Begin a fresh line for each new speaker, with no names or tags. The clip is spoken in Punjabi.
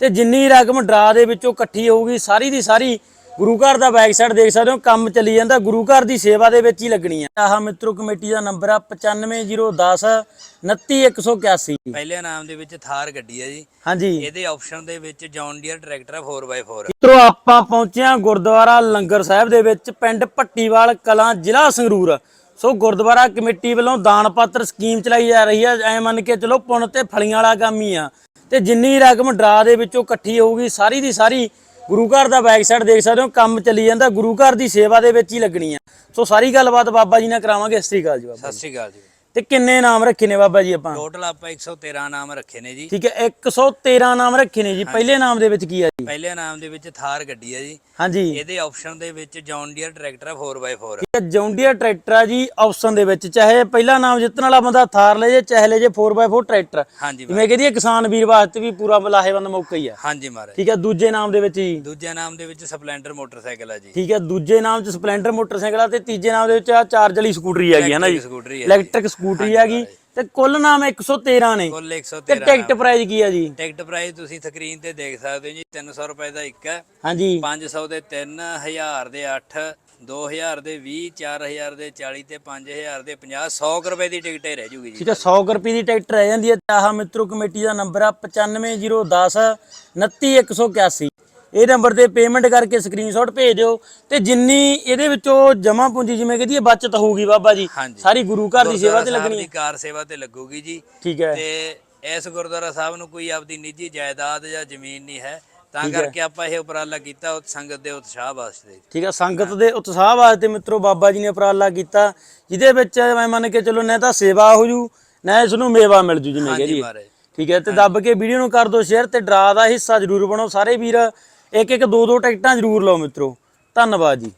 ਤੇ ਜਿੰਨੀ ਰਕਮ ਡਰਾ ਦੇ ਵਿੱਚੋਂ ਇਕੱਠੀ ਹੋਊਗੀ ਸਾਰੀ ਦੀ ਸਾਰੀ ਗੁਰੂ ਘਰ ਦਾ ਬੈਕ ਸਾਈਡ ਦੇਖ ਸਕਦੇ ਹੋ ਕੰਮ ਚੱਲੀ ਜਾਂਦਾ ਗੁਰੂ ਘਰ ਦੀ ਸੇਵਾ ਦੇ ਵਿੱਚ ਹੀ ਲੱਗਣੀ ਆ ਆਹ ਮਿੱਤਰੋ ਕਮੇਟੀ ਦਾ ਨੰਬਰ ਆ 95010 29181
ਪਹਿਲੇ ਨਾਮ ਦੇ ਵਿੱਚ ਥਾਰ ਗੱਡੀ ਹੈ ਜੀ।
ਹਾਂਜੀ।
ਇਹਦੇ ਆਪਸ਼ਨ ਦੇ ਵਿੱਚ ਜੌਨ ਡੀਅਰ ਟਰੈਕਟਰ 4x4
ਮਿੱਤਰੋ ਆਪਾਂ ਪਹੁੰਚੇ ਹਾਂ ਗੁਰਦੁਆਰਾ ਲੰਗਰ ਸਾਹਿਬ ਦੇ ਵਿੱਚ ਪਿੰਡ ਭੱਟੀਵਾਲ ਕਲਾਂ ਜ਼ਿਲ੍ਹਾ ਸੰਗਰੂਰ। ਸੋ ਗੁਰਦੁਆਰਾ ਕਮੇਟੀ ਵੱਲੋਂ ਦਾਨ ਪਾਤਰ ਸਕੀਮ ਚਲਾਈ ਜਾ ਰਹੀ ਹੈ। ਐ ਮੰਨ ਕੇ ਚਲੋ ਪੁੰਨ ਤੇ ਫਲੀਆਂ ਵਾਲਾ ਕੰਮ ਹੀ ਆ। ਤੇ ਜਿੰਨੀ ਰਕਮ ਡਰਾ ਦੇ ਵਿੱਚੋਂ ਇਕੱਠੀ ਹੋਊਗੀ ਸਾਰੀ ਦੀ ਸਾਰੀ ਗੁਰੂ ਘਰ ਦਾ ਬੈਕ ਸਾਈਡ ਦੇਖ ਸਕਦੇ ਹੋ ਕੰਮ ਚੱਲੀ ਜਾਂਦਾ ਗੁਰੂ ਘਰ ਦੀ ਸੇਵਾ ਦੇ ਵਿੱਚ ਹੀ ਲੱਗਣੀ ਆ। ਸੋ ਸਾਰੀ ਗੱਲਬਾਤ ਬਾਬਾ ਜੀ ਨਾਲ ਕਰਾਵਾਂਗੇ ਸਤਿ ਸ੍ਰੀ ਅਕਾਲ ਜੀ ਬਾਬਾ
ਸਤਿ ਸ਼੍ਰੀ ਅਕਾਲ ਜੀ।
ਤੇ ਕਿੰਨੇ ਨਾਮ ਰੱਖੇ ਨੇ ਬਾਬਾ ਜੀ ਆਪਾਂ?
ਟੋਟਲ ਆਪਾਂ 113 ਨਾਮ ਰੱਖੇ ਨੇ ਜੀ।
ਠੀਕ ਹੈ 113 ਨਾਮ ਰੱਖੇ ਨੇ ਜੀ। ਪਹਿਲੇ ਨਾਮ ਦੇ ਵਿੱਚ ਕੀ ਆ ਜੀ?
ਪਹਿਲੇ ਨਾਮ ਦੇ ਵਿੱਚ ਥਾਰ ਗੱਡੀ ਹੈ ਜੀ।
ਹਾਂਜੀ।
ਇਹਦੇ ਆਪਸ਼ਨ ਦੇ ਵਿੱਚ ਜੌਨ ਡੀਅਰ ਟਰੈਕਟਰ 4x4
ਇਹ ਜੌਂਡੀਆ ਟਰੈਕਟਰ ਆ ਜੀ ਆਪਸ਼ਨ ਦੇ ਵਿੱਚ ਚਾਹੇ ਪਹਿਲਾ ਨਾਮ ਜਿੱਤਣ ਵਾਲਾ ਬੰਦਾ ਥਾਰ ਲੈ ਜੇ ਚਾਹੇ ਲੈ ਜੇ 4x4 ਟਰੈਕਟਰ।
ਹਾਂਜੀ
ਜਿਵੇਂ ਕਹਿੰਦੀ ਕਿਸਾਨ ਵੀਰ ਵਾਸਤੇ ਵੀ ਪੂਰਾ ਲਾਹੇਵੰਦ ਮੌਕਾ ਹੀ ਆ।
ਹਾਂਜੀ ਮਹਾਰਾਜ।
ਠੀਕ ਹੈ ਦੂਜੇ ਨਾਮ ਦੇ ਵਿੱਚ ਜੀ।
ਦੂਜੇ ਨਾਮ ਦੇ ਵਿੱਚ ਸਪਲੈਂਡਰ ਮੋਟਰਸਾਈਕਲ ਹੈ ਜੀ।
ਠੀਕ ਹੈ ਦੂਜੇ ਨਾਮ 'ਚ ਸਪਲੈਂਡਰ ਮੋਟਰਸਾਈਕਲ ਆ ਤੇ ਤੀਜੇ ਨਾਮ ਦੇ ਵਿੱਚ ਆ ਚਾਰਜ ਵਾਲੀ ਸਕੂਟਰੀ ਹੈਗੀ ਹੈ ਨਾ ਜੀ? ਇਲੈਕਟ੍ਰਿਕ ਸਕੂਟਰੀ ਹੈਗੀ ਤੇ ਕੁੱਲ ਨਾਮ 113 ਨੇ।
ਕੁੱਲ
ਤੇ
113
ਟਿਕਟ ਪ੍ਰਾਈਸ ਕੀ ਆ ਜੀ?
ਟਿਕਟ ਪ੍ਰਾਈਸ ਤੁਸੀਂ ਸਕਰੀਨ ਤੇ ਦੇਖ ਸਕਦੇ ਹੋ ਜੀ 300 ਰੁਪਏ ਦਾ ਇੱਕ ਹੈ।
ਹਾਂਜੀ।
500 ਦੇ 3 1000 ਦੇ 8 2000 ਦੇ 20 4000 ਦੇ 40 ਤੇ 5000 ਦੇ 50 100 ਕੁ ਰੁਪਏ ਦੀ ਟਿਕਟ ਰਹਿ ਜੂਗੀ ਜੀ।
ਠੀਕ ਹੈ 100 ਕੁ ਰੁਪਏ ਦੀ ਟਿਕਟ ਰਹਿ ਜਾਂਦੀ ਹੈ। ਤੇ ਆਹ ਮਿੱਤਰੋ ਕਮੇਟੀ ਦਾ ਨੰਬਰ ਆ 95010 29181 ਇਹ ਨੰਬਰ ਤੇ ਪੇਮੈਂਟ ਕਰਕੇ ਸਕਰੀਨਸ਼ਾਟ ਭੇਜ ਦਿਓ ਤੇ ਜਿੰਨੀ ਇਹਦੇ ਵਿੱਚੋਂ ਜਮਾ ਪੂੰਜੀ ਜਿਵੇਂ ਕਹਦੀ ਬਚਤ ਹੋਊਗੀ ਬਾਬਾ ਜੀ।
ਹਾਂਜੀ।
ਸਾਰੀ ਗੁਰੂ ਘਰ ਦੀ ਸੇਵਾ ਤੇ ਲੱਗਣੀ ਹੈ।
ਕਾਰ ਸੇਵਾ ਤੇ ਲੱਗੂਗੀ ਜੀ।
ਠੀਕ ਹੈ।
ਤੇ ਇਸ ਗੁਰਦੁਆਰਾ ਸਾਹਿਬ ਨੂੰ ਕੋਈ ਆਪਦੀ ਨਿੱਜੀ ਜਾਇਦਾਦ ਜਾਂ ਜ਼ਮੀਨ ਨਹੀਂ ਹੈ। ਤਾਂ ਕਰਕੇ ਆਪਾਂ ਇਹ ਉਪਰਾਲਾ ਕੀਤਾ ਉਹ ਸੰਗਤ ਦੇ ਉਤਸ਼ਾਹ ਵਾਸਤੇ।
ਠੀਕ ਹੈ ਸੰਗਤ ਦੇ ਉਤਸ਼ਾਹ ਵਾਸਤੇ ਮਿੱਤਰੋ ਬਾਬਾ ਜੀ ਨੇ ਉਪਰਾਲਾ ਕੀਤਾ। ਜਿਹਦੇ ਵਿੱਚ ਮੈਂ ਮੰਨ ਕੇ ਚਲੋ ਨਾ ਤਾਂ ਸੇਵਾ ਹੋ ਜੂ ਨਾ ਇਸ ਨੂੰ ਮੇਵਾ ਮਿਲ ਜੂ ਜਿਵੇਂ
ਹਾਂਜੀ
ਕਹਦੀ
ਮਹਾਰਾਜ।
ਠੀਕ ਹੈ ਤੇ ਦੱਬ ਕੇ ਵੀਡੀਓ ਨੂੰ ਕਰ ਦਿਓ ਸ਼ੇਅਰ ਤੇ ਡਰਾ ਦਾ ਹਿੱਸਾ ਜ਼ਰੂਰ ਬਣੋ। ਸਾਰੇ ਵੀਰ ਇੱਕ ਇੱਕ ਦੋ ਦੋ ਟਿਕਟਾਂ ਜ਼ਰੂਰ ਲਓ ਮਿੱਤਰੋ। ਧੰਨਵਾਦ ਜੀ।